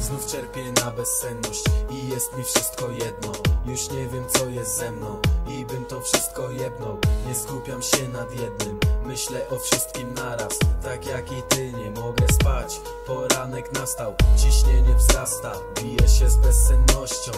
Znów cierpię na bezsenność i jest mi wszystko jedno. Już nie wiem co jest ze mną i bym to wszystko jebnął. Nie skupiam się nad jednym, myślę o wszystkim naraz. Tak jak i ty nie mogę spać, poranek nastał Ciśnienie wzrasta, biję się z bezsennością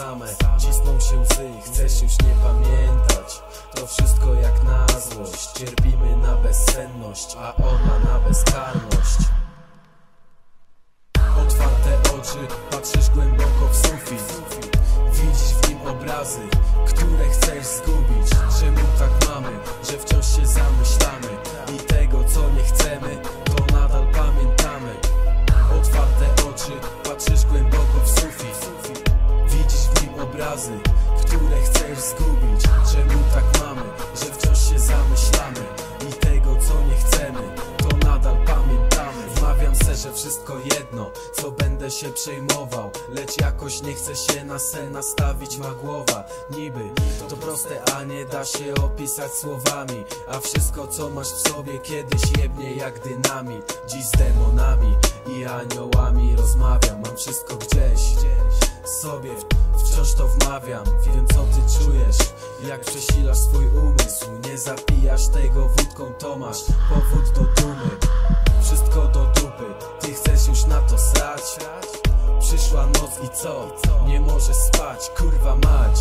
same. Cisną się łzy Chcesz już nie pamiętać. To wszystko jak na złość. Cierpimy na bezsenność, a ona na bezkarność. Otwarte oczy, patrzysz głęboko w sufit. Widzisz w nim obrazy, które chcesz zgubić. Czemu tak mamy, że wciąż się zamyślamy obrazy, które chcesz zgubić Czemu tak mamy, że wciąż się zamyślamy I tego co nie chcemy, to nadal pamiętamy. Wmawiam se, że wszystko jedno, co będę się przejmował Lecz jakoś nie chcę się na sen nastawić ma głowa. Niby to proste, a nie da się opisać słowami A wszystko co masz w sobie kiedyś jebnie jak dynamit. Dziś z demonami i aniołami rozmawiam Mam wszystko gdzieś sobie wciąż to wmawiam. Wiem co ty czujesz, jak przesilasz swój umysł. Nie zapijasz tego wódką, to masz powód do dumy. Wszystko do dupy, ty chcesz już na to srać? Przyszła noc i co? Nie możesz spać, kurwa mać.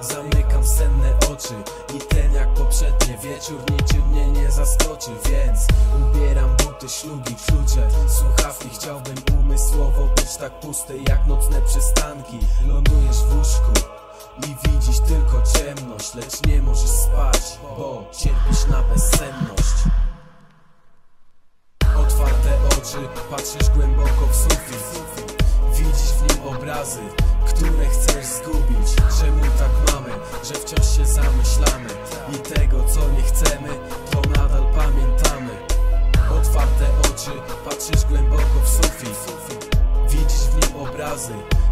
Zamykam senne oczy i ten jak poprzednie wieczór niczym mnie nie zaskoczy Więc ubieram buty, szlugi, klucze, słuchawki Chciałbym tak pusty jak nocne przystanki. Lądujesz w łóżku i widzisz tylko ciemność Lecz nie możesz spać, bo cierpisz na bezsenność. Otwarte oczy, patrzysz głęboko w sufit. Widzisz w nim obrazy, które chcesz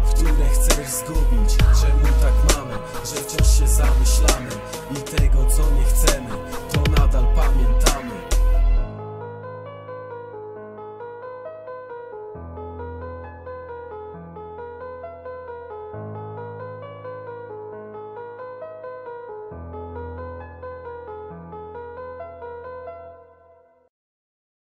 w które chcesz zgubić Czemu tak mamy, że wciąż się zamyślamy I tego co nie chcemy